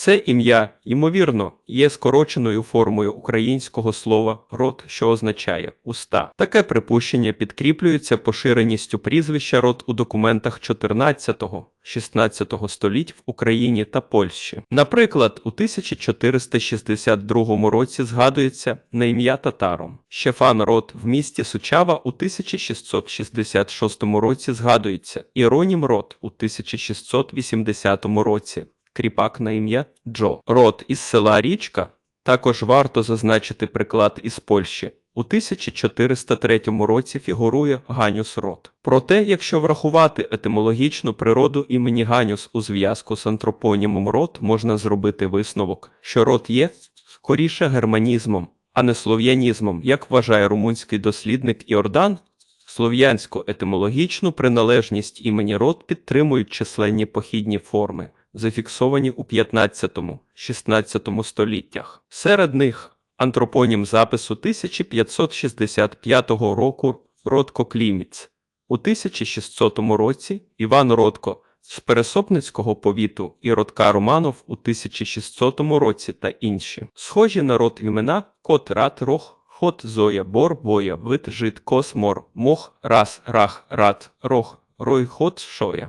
Це ім'я, ймовірно, є скороченою формою українського слова рот, що означає уста. Таке припущення підкріплюється поширеністю прізвища рот у документах 14-16 століть в Україні та Польщі. Наприклад, у 1462 році згадується на ім'я татаром. Щефан Рот в місті Сучава у 1666 році згадується Іронім Рот у 1680 році. Кріпак на ім'я Джо. Рот із села Річка. Також варто зазначити приклад із Польщі. У 1403 році фігурує Ганюс Рот. Проте, якщо врахувати етимологічну природу імені Ганюс у зв'язку з антропонімом Рот, можна зробити висновок, що рот є скоріше германізмом, а не слов'янізмом, як вважає румунський дослідник Іордан. Слов'янську етимологічну приналежність імені род підтримують численні похідні форми, зафіксовані у 15-16 століттях. Серед них антропонім запису 1565 року Родко Кліміць, у 1600 році Іван Родко з Пересопницького повіту і Родка Романов у 1600 році та інші. Схожі на род імена Кот Рат Рох Хот Зоя Бор Боя Вит Жит Кос Мор Мох Рас Рах Рат Рох Рой Хот Шоя.